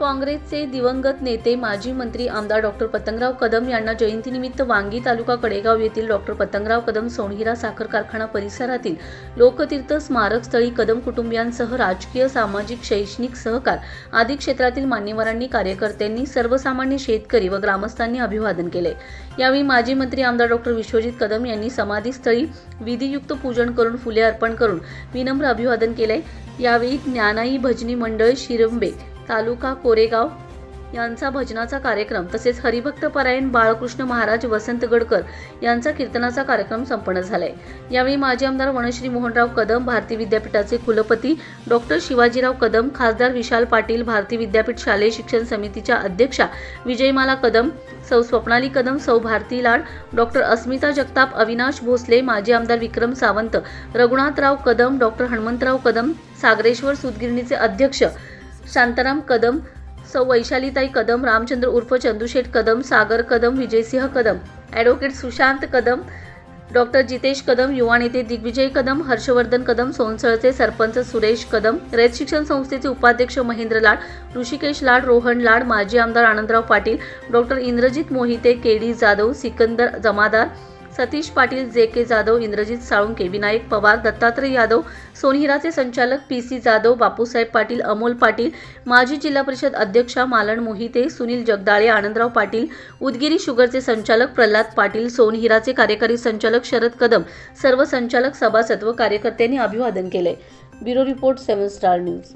काँग्रेसचे दिवंगत नेते माजी मंत्री आमदार डॉक्टर पतंगराव कदम यांना जयंतीनिमित्त वांगी तालुका कडेगाव येथील डॉक्टर पतंगराव कदम सोनहिरा साखर कारखाना परिसरातील लोकतीर्थ स्मारक स्थळी कदम कुटुंबियांसह राजकीय सामाजिक शैक्षणिक सहकार आदी क्षेत्रातील मान्यवरांनी कार्यकर्त्यांनी सर्वसामान्य शेतकरी व ग्रामस्थांनी अभिवादन केले. यावेळी माजी मंत्री आमदार डॉक्टर विश्वजित कदम यांनी समाधीस्थळी विधियुक्त पूजन करून फुले अर्पण करून विनम्र अभिवादन केले. यावेळी ज्ञानाई भजनी मंडळ शिरंबे तालुका कोरेगाव यांचा भजनाचा कार्यक्रम तसेच हरिभक्त परायण बाळकृष्ण महाराज वसंत गडकर यांचा कीर्तनाचा कार्यक्रम संपन्न झालाय. यावेळी माजी आमदार वनश्री मोहनराव कदम भारती विद्यापीठाचे कुलपती डॉक्टर शिवाजीराव कदम खासदार विशाल पाटील भारती विद्यापीठ शालेय शिक्षण समितीच्या अध्यक्षा विजयमाला कदम सौ स्वप्नाली कदम सौ भारती लाड डॉक्टर अस्मिता जगताप अविनाश भोसले माजी आमदार विक्रम सावंत रघुनाथराव कदम डॉक्टर हनुमंतराव कदम सागरेश्वर सुतगिरणीचे अध्यक्ष शांताराम कदम सौ वैशालीताई कदम रामचंद्र उर्फ चंदुशेठ कदम सागर कदम विजयसिंह कदम. ॲडव्होकेट सुशांत कदम डॉक्टर जितेश कदम युवा नेते दिग्विजय कदम हर्षवर्धन कदम सोनसळचे सरपंच सुरेश कदम रयत शिक्षण संस्थेचे उपाध्यक्ष महेंद्र लाड ऋषिकेश लाड रोहन लाड माजी आमदार Anandrao Patil doctor Indrajit Mohite K D Jadhav Sikandar Jamadar Satish Patil J K Jadhav Indrajit Salunke Vinayak Pawar Dattatray Yadav सोनहिराचे संचालक पी सी जाधव बापूसाहेब पाटील अमोल पाटील माजी जिल्हा परिषद अध्यक्षा मालन मोहिते सुनील जगदाळे आनंदराव पाटील उदगिरी शुगरचे संचालक प्रल्हाद पाटील सोनहिराचे कार्यकारी संचालक शरद कदम सर्व संचालक सभासद व कार्यकर्त्यांनी अभिवादन केले. Bureau report seven star news.